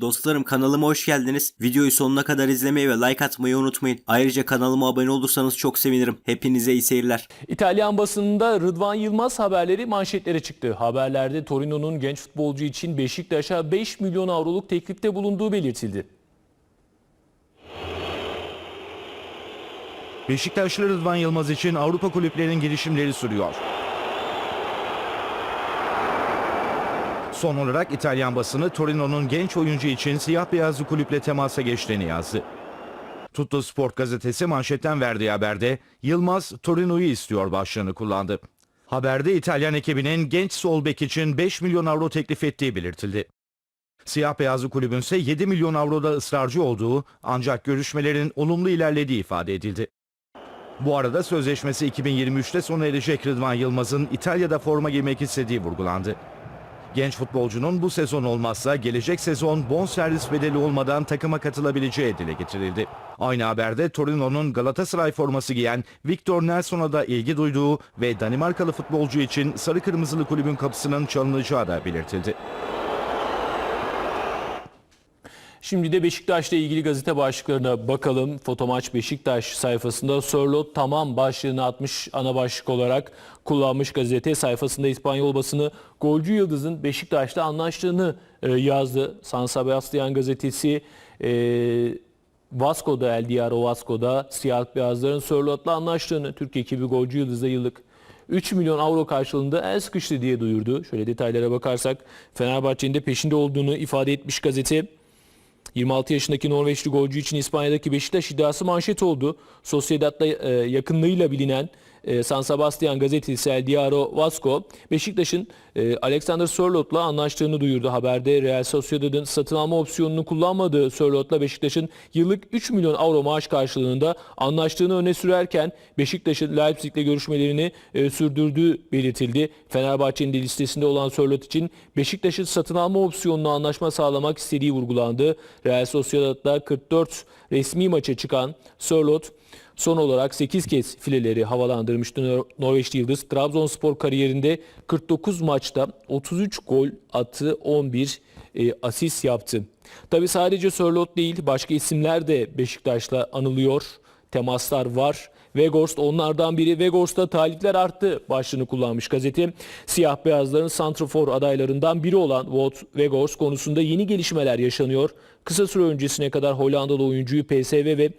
Dostlarım kanalıma hoş geldiniz. Videoyu sonuna kadar izlemeyi ve like atmayı unutmayın. Ayrıca kanalıma abone olursanız çok sevinirim. Hepinize iyi seyirler. İtalyan basınında Rıdvan Yılmaz haberleri manşetlere çıktı. Haberlerde Torino'nun genç futbolcu için Beşiktaş'a 5 milyon avroluk teklifte bulunduğu belirtildi. Beşiktaşlı Rıdvan Yılmaz için Avrupa kulüplerinin girişimleri sürüyor. Son olarak İtalyan basını Torino'nun genç oyuncu için siyah beyazlı kulüple temasa geçtiğini yazdı. Tutto Sport gazetesi manşetten verdiği haberde Yılmaz Torino'yu istiyor başlığını kullandı. Haberde İtalyan ekibinin genç sol bek için 5 milyon avro teklif ettiği belirtildi. Siyah beyazlı kulübün ise 7 milyon avroda ısrarcı olduğu ancak görüşmelerin olumlu ilerlediği ifade edildi. Bu arada sözleşmesi 2023'te sona erecek Rıdvan Yılmaz'ın İtalya'da forma giymek istediği vurgulandı. Genç futbolcunun bu sezon olmazsa gelecek sezon bonservis bedeli olmadan takıma katılabileceği dile getirildi. Aynı haberde Torino'nun Galatasaray forması giyen Victor Nelson'a da ilgi duyduğu ve Danimarkalı futbolcu için sarı kırmızılı kulübün kapısının çalınacağı da belirtildi. Şimdi de Beşiktaş'la ilgili gazete başlıklarına bakalım. Fotomaç Beşiktaş sayfasında Sörlot tamam başlığını atmış ana başlık olarak kullanmış gazete sayfasında İspanyol basını golcü yıldızın Beşiktaş'la anlaştığını e, yazdı. San Sebastian gazetesi e, Vasco'da El Diario Vasco'da siyah beyazların Sörlot'la anlaştığını Türk ekibi golcü yıldızda yıllık 3 milyon avro karşılığında el sıkıştı diye duyurdu. Şöyle detaylara bakarsak Fenerbahçe'nin de peşinde olduğunu ifade etmiş gazete. 26 yaşındaki Norveçli golcü için İspanya'daki Beşiktaş iddiası manşet oldu. Sociedad'la e, yakınlığıyla bilinen e, San Sebastian gazetesi El Diario Vasco, Beşiktaş'ın e, Alexander Sörlot'la anlaştığını duyurdu. Haberde Real Sociedad'ın satın alma opsiyonunu kullanmadığı Sörlot'la Beşiktaş'ın yıllık 3 milyon avro maaş karşılığında anlaştığını öne sürerken Beşiktaş'ın Leipzig'le görüşmelerini e, sürdürdüğü belirtildi. Fenerbahçe'nin de listesinde olan Sörlot için Beşiktaş'ın satın alma opsiyonunu anlaşma sağlamak istediği vurgulandı. Real Sociedad'da 44 resmi maça çıkan Sörlot Son olarak 8 kez fileleri havalandırmıştı Nor- Norveçli Yıldız. Trabzonspor kariyerinde 49 maçta 33 gol attı, 11 e, asist yaptı. Tabi sadece Sörlot değil başka isimler de Beşiktaş'la anılıyor. Temaslar var. Weghorst onlardan biri. Weghorst'ta talipler arttı başlığını kullanmış gazete. Siyah beyazların santrafor adaylarından biri olan Wout Weghorst konusunda yeni gelişmeler yaşanıyor. Kısa süre öncesine kadar Hollandalı oyuncuyu PSV ve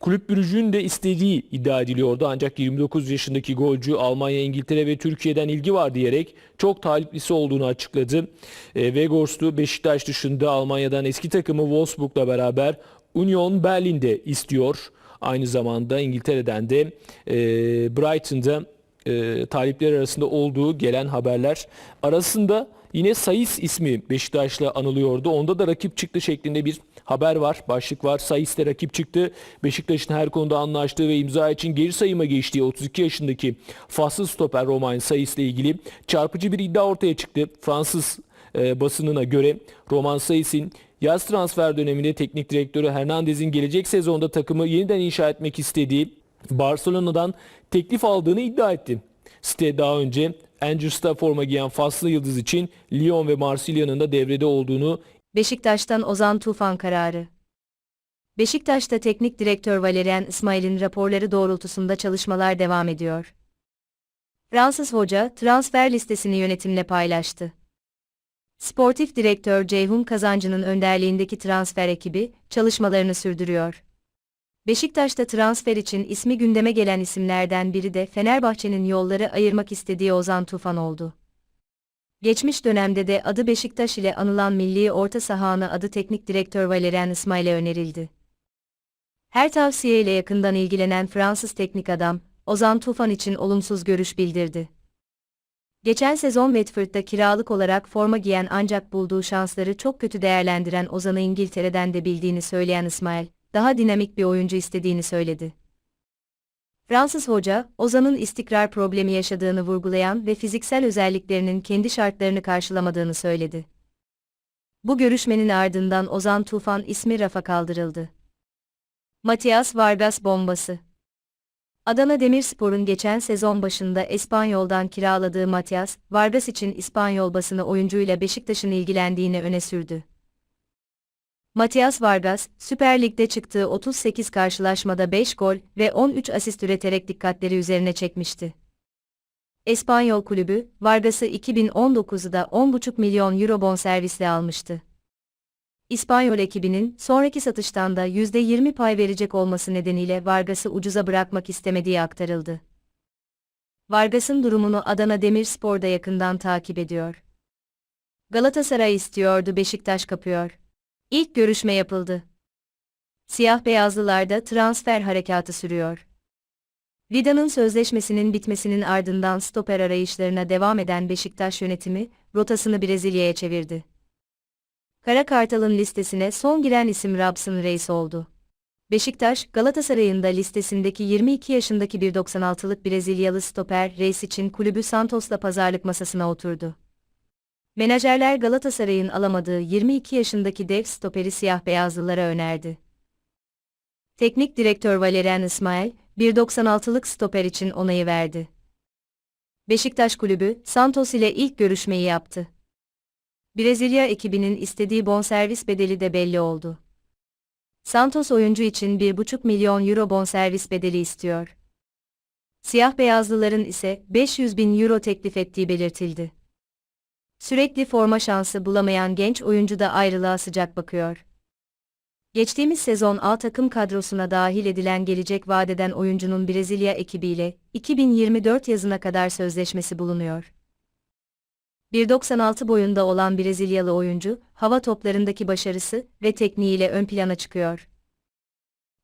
Kulüp Brugge'ün de istediği iddia ediliyordu ancak 29 yaşındaki golcü Almanya, İngiltere ve Türkiye'den ilgi var diyerek çok taliplisi olduğunu açıkladı. E, Weghorst'u Beşiktaş dışında Almanya'dan eski takımı Wolfsburg'la beraber Union Berlin'de istiyor. Aynı zamanda İngiltere'den de e, Brighton'da e, talipler arasında olduğu gelen haberler arasında yine Sayıs ismi Beşiktaş'la anılıyordu. Onda da rakip çıktı şeklinde bir haber var, başlık var. Sayıs de rakip çıktı. Beşiktaş'ın her konuda anlaştığı ve imza için geri sayıma geçtiği 32 yaşındaki faslı stoper Romain Sayıs ile ilgili çarpıcı bir iddia ortaya çıktı. Fransız e, basınına göre Roman Sayıs'ın yaz transfer döneminde teknik direktörü Hernandez'in gelecek sezonda takımı yeniden inşa etmek istediği Barcelona'dan teklif aldığını iddia etti. Site daha önce Angers'ta forma giyen Faslı Yıldız için Lyon ve Marsilya'nın da devrede olduğunu Beşiktaş'tan Ozan Tufan kararı. Beşiktaş'ta teknik direktör Valerian İsmail'in raporları doğrultusunda çalışmalar devam ediyor. Fransız hoca transfer listesini yönetimle paylaştı. Sportif direktör Ceyhun Kazancı'nın önderliğindeki transfer ekibi çalışmalarını sürdürüyor. Beşiktaş'ta transfer için ismi gündeme gelen isimlerden biri de Fenerbahçe'nin yolları ayırmak istediği Ozan Tufan oldu. Geçmiş dönemde de adı Beşiktaş ile anılan milli orta sahana adı teknik direktör Valerian İsmail'e önerildi. Her tavsiyeyle yakından ilgilenen Fransız teknik adam, Ozan Tufan için olumsuz görüş bildirdi. Geçen sezon Watford'da kiralık olarak forma giyen ancak bulduğu şansları çok kötü değerlendiren Ozan'ı İngiltere'den de bildiğini söyleyen İsmail, daha dinamik bir oyuncu istediğini söyledi. Fransız hoca, Ozan'ın istikrar problemi yaşadığını vurgulayan ve fiziksel özelliklerinin kendi şartlarını karşılamadığını söyledi. Bu görüşmenin ardından Ozan Tufan ismi rafa kaldırıldı. Matias Vargas bombası Adana Demirspor'un geçen sezon başında Espanyol'dan kiraladığı Matias, Vargas için İspanyol basını oyuncuyla Beşiktaş'ın ilgilendiğini öne sürdü. Matias Vargas, Süper Lig'de çıktığı 38 karşılaşmada 5 gol ve 13 asist üreterek dikkatleri üzerine çekmişti. Espanyol kulübü, Vargas'ı 2019'da 10,5 milyon euro bonservisle almıştı. İspanyol ekibinin sonraki satıştan da %20 pay verecek olması nedeniyle Vargas'ı ucuza bırakmak istemediği aktarıldı. Vargas'ın durumunu Adana Demirspor da yakından takip ediyor. Galatasaray istiyordu Beşiktaş kapıyor. İlk görüşme yapıldı. Siyah beyazlılarda transfer harekatı sürüyor. Vida'nın sözleşmesinin bitmesinin ardından stoper arayışlarına devam eden Beşiktaş yönetimi, rotasını Brezilya'ya çevirdi. Kara Kartal'ın listesine son giren isim Robson Reis oldu. Beşiktaş, Galatasaray'ın da listesindeki 22 yaşındaki 1.96'lık Brezilyalı stoper Reis için kulübü Santos'la pazarlık masasına oturdu. Menajerler Galatasaray'ın alamadığı 22 yaşındaki dev stoperi siyah beyazlılara önerdi. Teknik direktör Valerian İsmail, 1.96'lık stoper için onayı verdi. Beşiktaş kulübü, Santos ile ilk görüşmeyi yaptı. Brezilya ekibinin istediği bonservis bedeli de belli oldu. Santos oyuncu için 1,5 milyon euro bonservis bedeli istiyor. Siyah beyazlıların ise 500 bin euro teklif ettiği belirtildi. Sürekli forma şansı bulamayan genç oyuncu da ayrılığa sıcak bakıyor. Geçtiğimiz sezon A takım kadrosuna dahil edilen gelecek vadeden oyuncunun Brezilya ekibiyle 2024 yazına kadar sözleşmesi bulunuyor. 1.96 boyunda olan Brezilyalı oyuncu, hava toplarındaki başarısı ve tekniğiyle ön plana çıkıyor.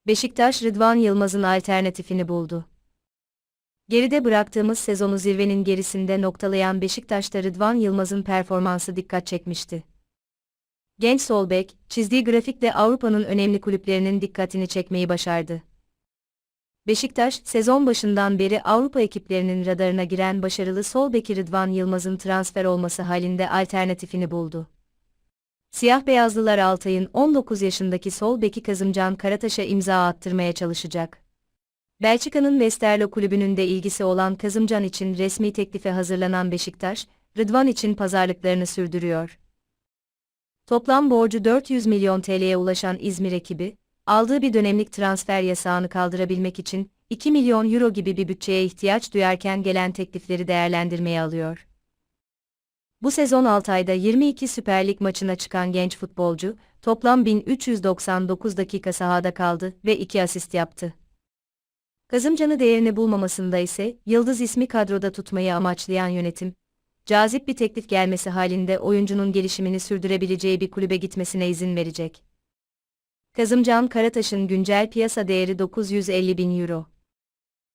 Beşiktaş Rıdvan Yılmaz'ın alternatifini buldu. Geride bıraktığımız sezonu zirvenin gerisinde noktalayan Beşiktaş'ta Rıdvan Yılmaz'ın performansı dikkat çekmişti. Genç sol bek, çizdiği grafikle Avrupa'nın önemli kulüplerinin dikkatini çekmeyi başardı. Beşiktaş, sezon başından beri Avrupa ekiplerinin radarına giren başarılı sol beki Rıdvan Yılmaz'ın transfer olması halinde alternatifini buldu. Siyah beyazlılar Altay'ın 19 yaşındaki sol beki Kazımcan Karataş'a imza attırmaya çalışacak. Belçika'nın Westerlo kulübünün de ilgisi olan Kazımcan için resmi teklife hazırlanan Beşiktaş, Rıdvan için pazarlıklarını sürdürüyor. Toplam borcu 400 milyon TL'ye ulaşan İzmir ekibi, aldığı bir dönemlik transfer yasağını kaldırabilmek için 2 milyon euro gibi bir bütçeye ihtiyaç duyarken gelen teklifleri değerlendirmeye alıyor. Bu sezon Altay'da 22 Süper Lig maçına çıkan genç futbolcu, toplam 1399 dakika sahada kaldı ve 2 asist yaptı. Kazımcan'ı değerini bulmamasında ise Yıldız ismi kadroda tutmayı amaçlayan yönetim, cazip bir teklif gelmesi halinde oyuncunun gelişimini sürdürebileceği bir kulübe gitmesine izin verecek. Kazımcan Karataş'ın güncel piyasa değeri 950 bin euro.